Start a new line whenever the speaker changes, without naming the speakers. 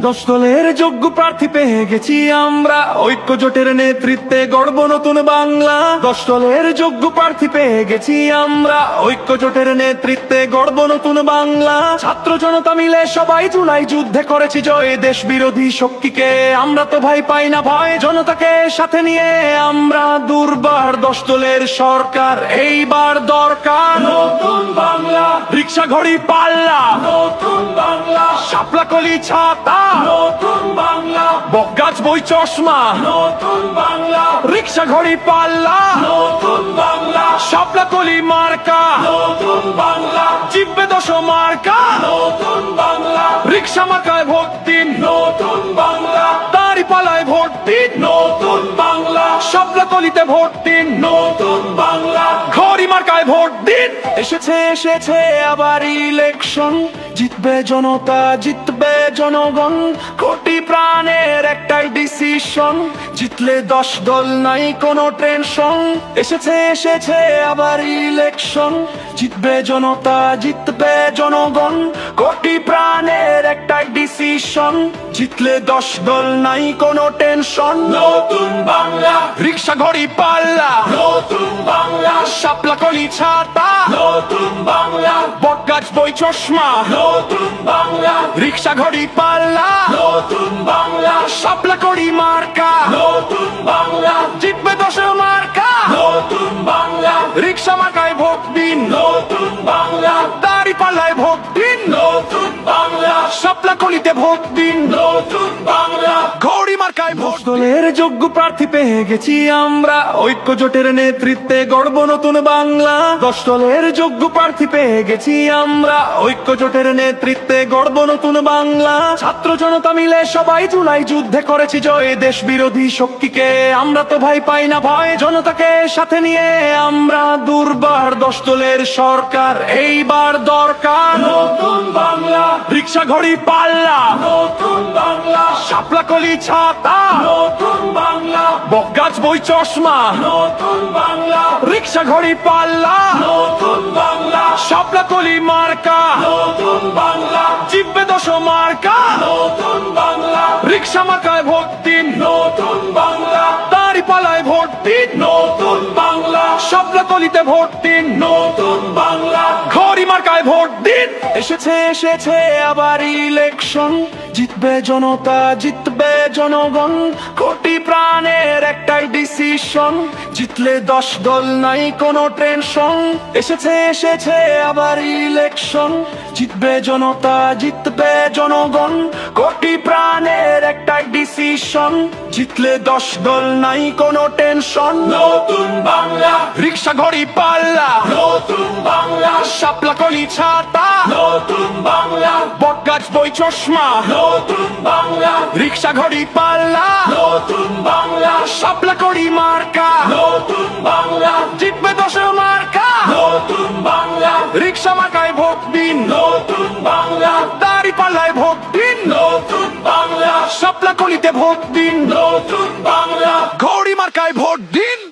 দশদলের যোগ্য প্রার্থী পেয়ে গেছি আমরা। ঐক্য জোটের নেতৃত্বে গড়ব নতুন বাংলা। দশদলের যোগ্য প্রার্থী পেয়ে গেছি আমরা। ঐক্য জোটের নেতৃত্বে গড়ব নতুন বাংলা। ছাত্র জনতা মিলে সবাই জুলাই যুদ্ধে করেছি জয়। দেশ বিরোধী শক্তিকে আমরা তো ভাই পাই না। ভয় জনতাকে সাথে নিয়ে আমরা দুর্বার দশদলের সরকার এইবার দরকার। নতুন বাংলা। রিক্সা ঘড়ি পাল্লা। নতুন বাংলা। শাপলা কলি ছাতা। নতুন বাংলা। বকগাছ বই চশমা। নতুন বাংলা। রিক্সা ঘড়ি পাল্লা। নতুন বাংলা। শাপলা কলি মার্কা। নতুন বাংলা। জিব্বে দশ মার্কা। নতুন বাংলা। রিক্সা মার্কায় ভোট দিন নতুন বাংলা। শাপলা ভোট দিন। নতুন বাংলা। ঘড়ি মার্কায় ভোট দিন। এসেছে এসেছে আবার ইলেকশন জিতবে জনতা জিতবে জনগণ। কোটি প্রাণের একটাই ডিসিশন জিতলে দশ দল নাই কোনো টেনশন এসেছে এসেছে আবার ইলেকশন জিতবে জনতা জিতবে জনগণ। কোটি প্রাণের একটাই ডিসিশন জিতলে দশ দল নাই কোনো টেনশন নতুন বাংলা। রিক্সা ঘড়ি পাল্লা। নতুন বাংলা। শাপলা কলি ছাতা। নতুন বাংলা। বটগাছ বই চশমা। নতুন রিক্সা ঘড়ি পাল্লা। নতুন বাংলা। সাপলা করি মার্কা। নতুন বাংলা। জিতবে দশে মার্কা। নতুন বাংলা। রিক্সা মার্কায় ভোট দিন। নতুন বাংলা। দাড়ি পাল্লায় ভোট দিন। নতুন বাংলা। কলিতে ভোট দিন। নতুন বাংলা ঘড়ি মার্কায় ভোট দলের যোগ্য প্রার্থী পেয়ে গেছি আমরা। ঐক্য জোটের নেতৃত্বে নতুন বাংলা। দশ দলের যোগ্য প্রার্থী পেয়ে গেছি আমরা। ঐক্য জোটের নেতৃত্বে নতুন বাংলা। ছাত্র জনতা মিলে সবাই জুলাই যুদ্ধে করেছি জয়। দেশ বিরোধী শক্তিকে আমরা তো ভাই পাই না, ভয় জনতাকে সাথে নিয়ে আমরা দুর্বার দশ দলের সরকার। এইবার দরকার নতুন বাংলা। রিক্সা ঘড়ি পাল্লা। নতুন বাংলা। শাপলা কলি ছাতা। নতুন বাংলা। বকগাছ বই চশমা। নতুন বাংলা। রিক্সা ঘড়ি পাল্লা। নতুন বাংলা। শাপলা কলি মার্কা। নতুন বাংলা। জিব্বে দশ মার্কা। নতুন বাংলা। রিক্সা মার্কায় ভোট দিন নতুন বাংলা। দাঁড়ি পালায় ভোট দিন নতুন বাংলা। শাপলা কলিতে ভোট দিন। নতুন বাংলা। ঘড়ি মার্কায় ভোট দিন। এসেছে এসেছে আবার ইলেকশন জিতবে জনতা জিতবে জনগণ। কোটি প্রাণের ডিসিশন জিতলে দশ দল নাই কোনো টেনশন এসেছে এসেছে আবার ইলেকশন জিতবে জনতা জিতবে জনগণ। কোটি প্রাণের একটা ডিসিশন জিতলে দশ দল নাই কোনো টেনশন নতুন বাংলা। রিক্সা ঘড়ি পাল্লা। নতুন শাপলা কলি ছাতা। নতুন বাংলা। বটগাছ বই চশমা। নতুন বাংলা। রিক্সা ঘড়ি পাল্লা। নতুন বাংলা। শাপলা কলি মার্কা। নতুন বাংলা। জিতবে দশ মার্কা। নতুন বাংলা। রিক্সা মার্কায় ভোট দিন। নতুন বাংলা। দাড়ি পাল্লায় ভোট দিন। নতুন বাংলা। শাপলা কলিতে ভোট দিন। নতুন বাংলা। ঘড়ি মার্কায় ভোট দিন।